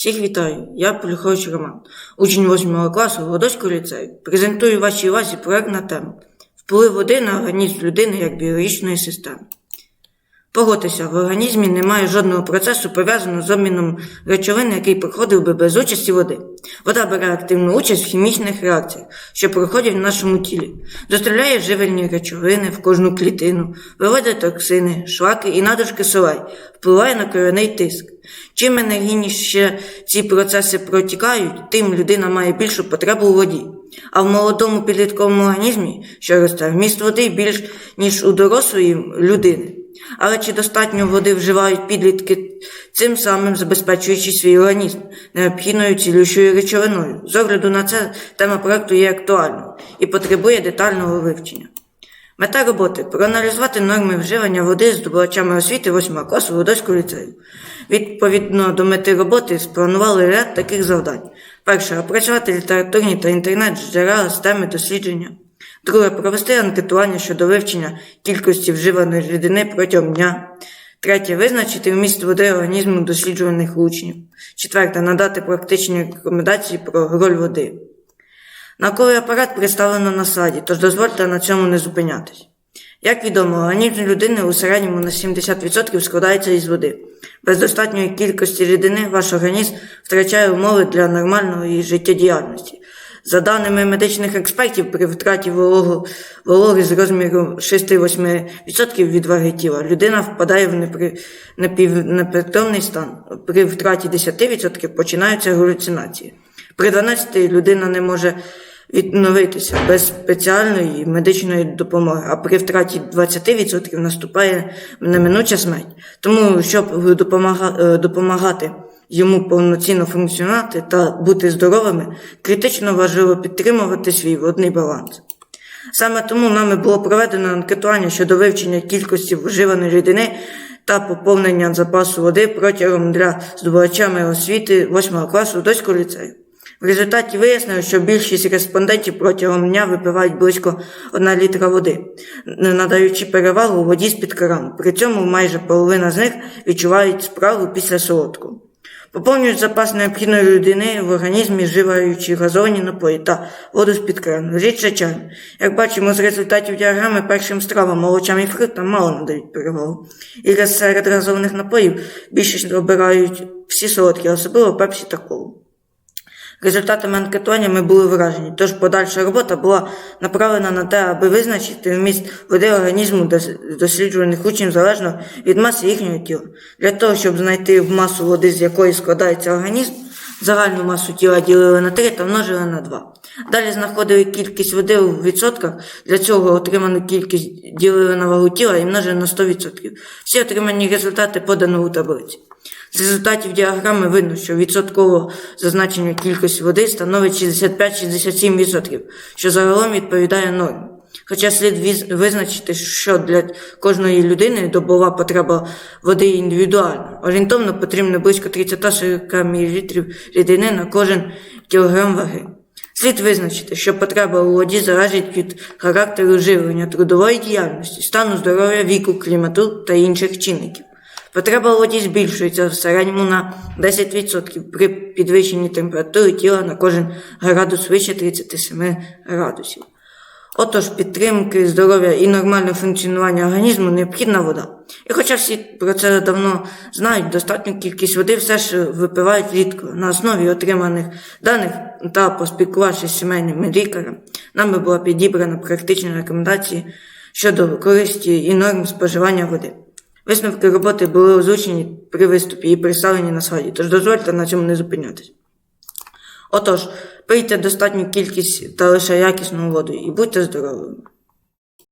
Всіх вітаю, я Поліхович Роман, учень 8 класу Володоського ліцею. Презентую вашій увазі проект на тему Вплив води на організм людини як біологічної системи. Погодьтеся, в організмі немає жодного процесу, пов'язаного з обміном речовин, який проходив би без участі води. Вода бере активну участь в хімічних реакціях, що проходять в нашому тілі, доставляє живельні речовини в кожну клітину, виводить токсини, шлаки і надлишки солей, впливає на кровяний тиск. Чим енергійніше ці процеси протікають, тим людина має більшу потребу у воді. А в молодому підлітковому організмі, що росте, вміст води більш, ніж у дорослої людини. Але чи достатньо води вживають підлітки, цим самим забезпечуючи свій організм необхідною цілющою речовиною? З огляду на це тема проекту є актуальною і потребує детального вивчення. Мета роботи проаналізувати норми вживання води з здобувачами освіти 8 класу Водоського ліцею. Відповідно до мети роботи спланували ряд таких завдань. Перше опрацювати літературні та інтернет-джерела з теми дослідження. Друге провести анкетування щодо вивчення кількості вживаної рідини протягом дня. Третє визначити вміст води організму досліджуваних учнів. Четверте надати практичні рекомендації про роль води. Науковий апарат представлено на слайді, тож дозвольте на цьому не зупинятись. Як відомо, організм людини у середньому на 70% складається із води. Без достатньої кількості рідини ваш організм втрачає умови для нормальної життєдіяльності. За даними медичних експертів, при втраті вологу, вологи з розміру 6-8% від ваги тіла людина впадає в непри, напівнепритомний стан. При втраті 10% починаються галюцинації. При 12 людина не може відновитися без спеціальної медичної допомоги, а при втраті 20% наступає неминуча смерть. Тому, щоб допомага, допомагати йому повноцінно функціонувати та бути здоровими, критично важливо підтримувати свій водний баланс. Саме тому нами було проведено анкетування щодо вивчення кількості вживаної рідини та поповнення запасу води протягом для здобувачами освіти 8 класу Доського ліцею. В результаті вияснили, що більшість респондентів протягом дня випивають близько 1 літра води, надаючи перевагу воді з-під крану. При цьому майже половина з них відчувають справу після солодку. Поповнюють запас необхідної людини в організмі, вживаючи газовані напої та воду з-під крану. Рідше чай. Як бачимо з результатів діаграми, першим стравам, молочам і фруктам мало надають перевагу. І серед газованих напоїв більшість обирають всі солодкі, особливо пепсі та колу. Результатами анкетування ми були вражені, тож подальша робота була направлена на те, аби визначити вміст води організму досліджуваних учнів залежно від маси їхнього тіла. Для того, щоб знайти масу води, з якої складається організм, загальну масу тіла ділили на 3 та множили на 2. Далі знаходили кількість води у відсотках, для цього отриману кількість ділили на вагу тіла і множили на 100%. Всі отримані результати подано у таблиці. З результатів діаграми видно, що відсотково зазначення кількості води становить 65-67%, що загалом відповідає нормі. Хоча слід визначити, що для кожної людини добова потреба води індивідуальна. Орієнтовно потрібно близько 30-40 мл рідини на кожен кілограм ваги. Слід визначити, що потреба у воді залежить від характеру живлення, трудової діяльності, стану здоров'я, віку, клімату та інших чинників. Потреба воді збільшується в середньому на 10% при підвищенні температури тіла на кожен градус вище 37 градусів. Отож, підтримки здоров'я і нормальне функціонування організму необхідна вода. І хоча всі про це давно знають, достатню кількість води все ж випивають рідко. На основі отриманих даних та поспілкувавшись з сімейним лікарем, нами була підібрана практичні рекомендації щодо користі і норм споживання води. Висновки роботи були озвучені при виступі і представлені на слайді, тож дозвольте на цьому не зупинятись. Отож, пийте достатню кількість та лише якісну воду і будьте здоровими.